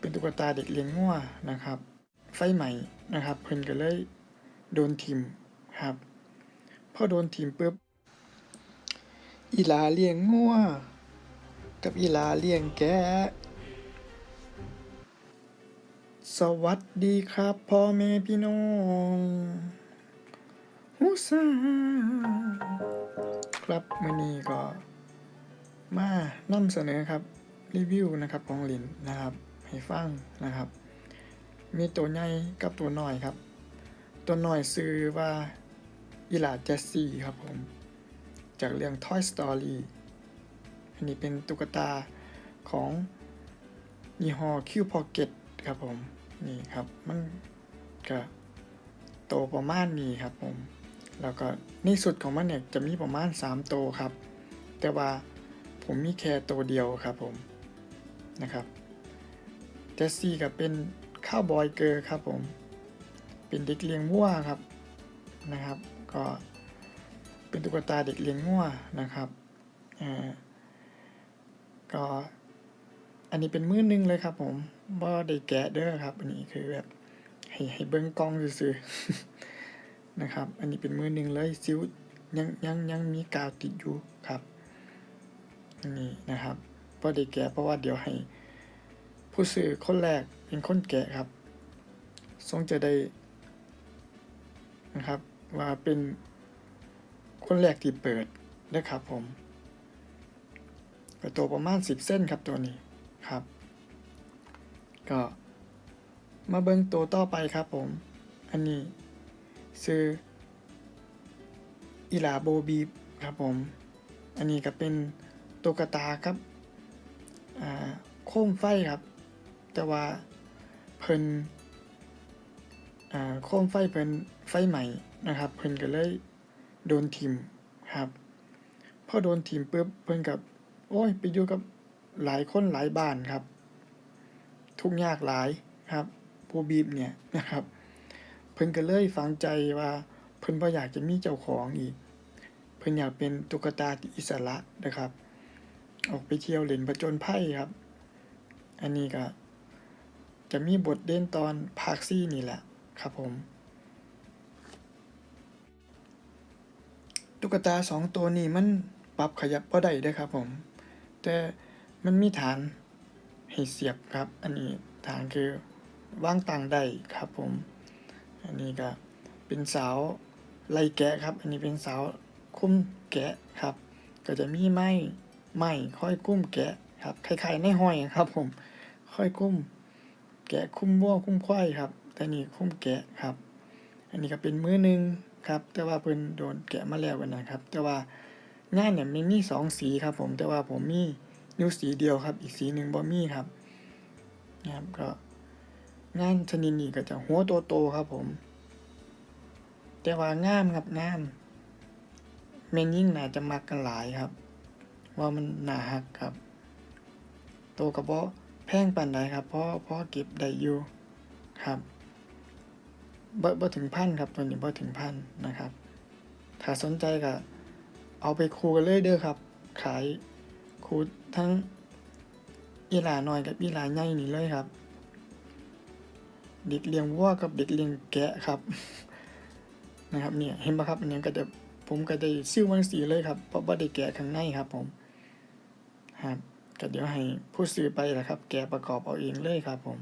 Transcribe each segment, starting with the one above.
เป็นตุ๊กตาเด็กเลี้ยงงัวนะครับ ไฟใหม่นะครับ เพิ่นก็เลยโดนทิมครับพอโดนทิมปุ๊บอีลาเลี้ยงงัวกับอีลาเลี้ยงแกะสวัสดีครับพ่อแม่พี่น้องฮูซาครับมื้อนี้ก็มานำเสนอครับ รีวิวนะครับของลินนะครับ ให้ฟังนะครับ มีตัวใหญ่กับตัวน้อยครับ ตัวน้อยซื้อว่าอีลาเจสซี่ครับผม จากเรื่อง Toy Story อันนี้เป็นตุ๊กตาของยี่ห้อ Q Pocket ครับผม นี่ครับ มันก็โตประมาณนี้ครับผม แล้วก็ในสุดของมันเนี่ยจะมีประมาณ 3 โตครับ แต่ว่าผมมีแค่ตัวเดียวครับผมนะครับ เจสซี่ก็เป็นข้าวบอยเกอร์ครับผม เป็นเด็กเลี้ยงวัวครับนะครับ ก็เป็นตุ๊กตาเด็กเลี้ยงวัวนะครับอ่าก็อันนี้เป็นมือหนึงเลยครับ ผมบ่ได้แกะเด้อครับ อันนี้คือแบบให้ให้เบิ้งกล้องซื่อๆนะครับ อันนี้เป็นมือหนึงเลยซิวยังยังยังมีกาวติดอยู่ครับอันนี้นะครับบ่ได้แกะเพราะว่าเดี๋ยวให้ ผู้ซื้อคนแรกเป็นคนแกะครับทรงจะได้นะครับ ว่าเป็นคนแรกที่เปิดนะครับผมก็ตัวประมาณ 10 เส้นครับตัวนี้ครับ ก็มาเบิ้งตัวต่อไปครับผม อันนี้ซื้ออีหลาโบบีครับผม อันนี้ก็เป็นตัวกระตาครับอ่าโค้มไฟครับ แต่ว่าเพิ่นอ่าโคมไฟเพิ่นไฟใหม่นะครับ เพิ่นก็เลยโดนทิมครับพอโดนทิมปุ๊บเพิ่นกับโอ้ยไปอยู่กับหลายคนหลายบ้านครับ ทุกยากหลายครับผู้บีบเนี่ยนะครับ เพิ่นก็เลยฝังใจว่าเพิ่นบ่อยากจะมีเจ้าของอีก เพิ่นอยากเป็นตุ๊กตาที่อิสระนะครับ ออกไปเที่ยวเล่นผจญภัยครับ อันนี้ก็ จะมีบทเด่นตอนภาคซี่นี่แหละครับผม ตุ๊กตาสองตัวนี้มันปรับขยับบ่ได้ด้อครับผม แต่มันมีฐานให้เสียบครับ อันนี้ฐานคือวางตังได้ครับผม อันนี้ก็เป็นเสาไล่แกะครับ อันนี้เป็นเสาคุ้มแกะครับ ก็จะมีไม้ไม้ค่อยกุ้มแกะครับคล้ายๆในห้อยครับผม ค่อยกุ้ม แกะคุ้มวัวคุ้มควายครับ แต่นี่คุ้มแกะครับ อันนี้ก็เป็นมือหนึ่งครับ แต่ว่าเพิ่นโดนแกะมาแล้วกันนะครับ แต่ว่างานเนี่ยมันมีสองสีครับ ผม แต่ว่าผมมีนิ้วสีเดียวครับ อีกสีหนึ่งบ่มีครับนะครับก็งานชนิดนี้ก็จะหัวโตๆครับผม แต่ว่างามครับงามแม่นยิ่งน่าจะมักกันหลายครับ ว่ามันน่าฮักครับ โตกับบ่แพ พงปานใดครับเพราะเพราะเก็บได้อยู่ครับบ่บ่ถึงพันครับตัวนี้บ่ถึงพันนะครับ ถ้าสนใจก็เอาไปคูกันเลยเด้อครับ ขายคูทั้งอีหลาน้อยกับอีหลาใหญ่นี่เลยครับ เด็กเลี้ยงวัวกับเด็กเลี้ยงแกะครับ นะครับเนี่ยเห็นปะครับอันนี้ก็จะผมก็ได้ซิ่วมันสีเลยครับเพราะว่าได้แกะข้างในครับผมครับ ก็เดี๋ยวให้ผู้ซื้อไปแหละครับ แกประกอบเอาเองเลยครับผม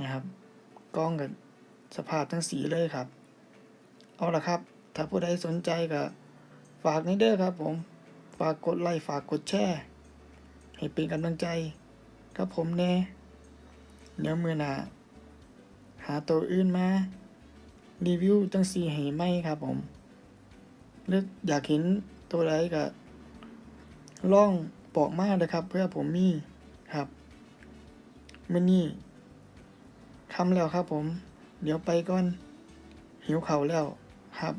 นะครับกล้องกับสภาพทั้งสีเลยครับ เอาละครับ ถ้าผู้ใดสนใจก็ฝากในเด้อครับผม ฝากกดไลค์ฝากกดแชร์ให้เป็นกำลังใจกับผมแน่เดี๋ยวมือหนาหาตัวอื่นมา รีวิวจังสีให้ไหมครับผมหรืออยากเห็นตัวใดก็ลอง บอกมาเลยครับ เพื่อผมมีครับมื่อนี้คำแล้วครับผม เดี๋ยวไปก่อน หิวเข่าวแล้วครับ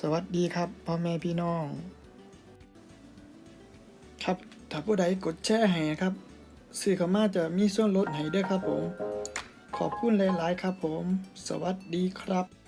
สวัสดีครับพ่อแม่พี่น้อง ครับถ้าผู้ใดกดแชร์ให้ครับซื้อเขามาจะมีส่วนลดให้ด้วยครับผม ขอบคุณหลาย ๆ ครับผม สวัสดีครับ